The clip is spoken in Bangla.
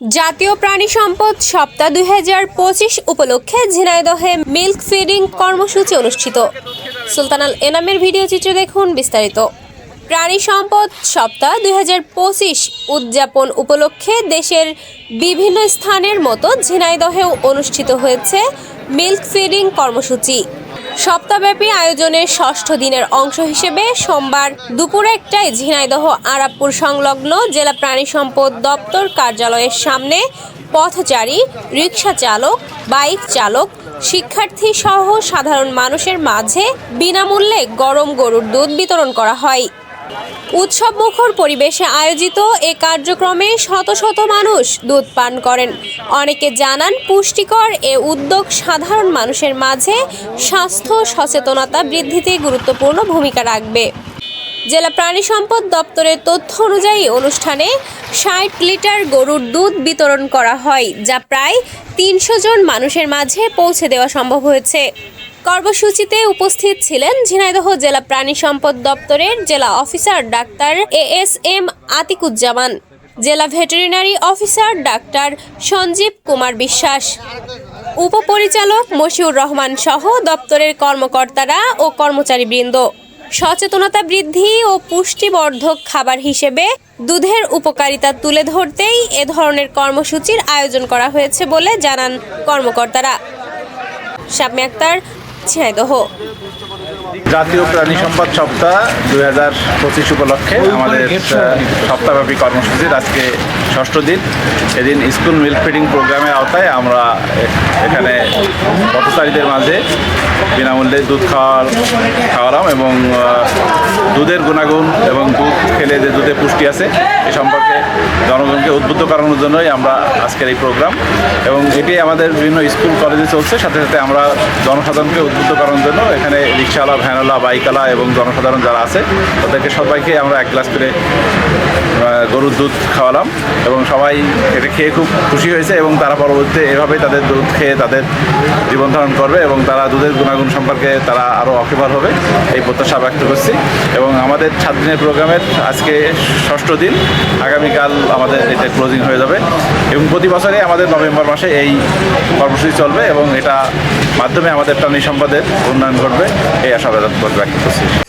জাতীয় প্রাণী সম্পদ সপ্তাহ দুই হাজার পঁচিশ উপলক্ষে ঝিনাইদহে মিল্ক ফিডিং কর্মসূচি অনুষ্ঠিত। সুলতানাল এনামের ভিডিও চিত্র দেখুন বিস্তারিত। প্রাণী সম্পদ সপ্তাহ দুই হাজার পঁচিশ উদযাপন উপলক্ষে দেশের বিভিন্ন স্থানের মতো ঝিনাইদহেও অনুষ্ঠিত হয়েছে মিল্ক ফিডিং কর্মসূচি। সপ্তাহব্যাপী আয়োজনের ষষ্ঠ দিনের অংশ হিসেবে সোমবার দুপুর একটায় ঝিনাইদহ আরাপপুর সংলগ্ন জেলা প্রাণী সম্পদ দপ্তর কার্যালয়ের সামনে পথচারী রিক্সা চালক, বাইক চালক, শিক্ষার্থী সহ সাধারণ মানুষের মাঝে বিনামূল্যে গরম গরুর দুধ বিতরণ করা হয়। উৎসব মুখর পরিবেশে আয়োজিত এ কার্যক্রমে শত শত মানুষ দুধ পান করেন। অনেকে জানান, পুষ্টিকর এ উদ্যোগ সাধারণ মানুষের মাঝে স্বাস্থ্য সচেতনতা বৃদ্ধিতে গুরুত্বপূর্ণ ভূমিকা রাখবে। জেলা প্রাণী সম্পদ দপ্তরের তথ্য অনুযায়ী অনুষ্ঠানে ষাট লিটার গরুর দুধ বিতরণ করা হয়, যা প্রায় তিনশো জন মানুষের মাঝে পৌঁছে দেওয়া সম্ভব হয়েছে। কর্মসূচিতে উপস্থিত ছিলেন ঝিনাইদহ জেলা প্রাণী সম্পদ দপ্তরের জেলা officer doctor A S M Atikuzzaman, জেলা veterinary officer doctor Sanjib Kumar Biswas, উপপরিচালক মশিউর রহমান সহ দপ্তরের কর্মকর্তারা ও কর্মচারীবৃন্দ। সচেতনতা বৃদ্ধি ও পুষ্টিবর্ধক খাবার হিসেবে দুধের উপকারিতা তুলে ধরতেই এ ধরনের কর্মসূচির আয়োজন করা হয়েছে বলে জানান কর্মকর্তারা। শাম্মী আক্তার ঝিনাইদহ জাতীয় প্রাণী সম্পদ সপ্তাহ দুই হাজার পঁচিশ উপলক্ষে আমাদের সপ্তাহব্যাপী কর্মসূচির আজকে ষষ্ঠ দিন। এদিন স্কুল মিল্ক ফিডিং প্রোগ্রামের আওতায় আমরা এখানে পথচারীদের মাঝে বিনামূল্যে দুধ খাওয়ার খাওয়ালাম এবং দুধের গুণাগুণ এবং দুধ খেলে যে দুধে পুষ্টি আছে, এ সম্পর্কে জনগণকে উদ্বুদ্ধ করানোর জন্যই আমরা আজকের এই প্রোগ্রাম। এবং এটি আমাদের বিভিন্ন স্কুল, কলেজে চলছে, সাথে সাথে আমরা জনসাধারণকে উদ্বুদ্ধ করানোর জন্য এখানে রিক্সাওয়ালা, ভ্যানওয়ালা, বাইকওয়ালা এবং জনসাধারণ যারা আছে তাদেরকে সবাইকে আমরা এক গ্লাস করে গরুর দুধ খাওয়ালাম এবং সবাই এটা খেয়ে খুব খুশি হয়েছে এবং তারা পরবর্তীতে এভাবেই তাদের দুধ খেয়ে তাদের জীবন ধারণ করবে এবং তারা দুধের গুণাগুণ সম্পর্কে তারা আরও অকিবার হবে, এই প্রত্যাশা ব্যক্ত করছি। এবং আমাদের সাত দিনের প্রোগ্রামের আজকে ষষ্ঠ দিন। আগামীকাল আমাদের এটা ক্লোজিং হয়ে যাবে। এবং প্রতি বছরে আমাদের নভেম্বর মাসে এই কর্মসূচি চলবে এবং এটা মাধ্যমে আমাদের প্রাণী সম্পাদের উন্নয়ন ঘটবে। এই আশাবাদ ব্যক্ত করছি।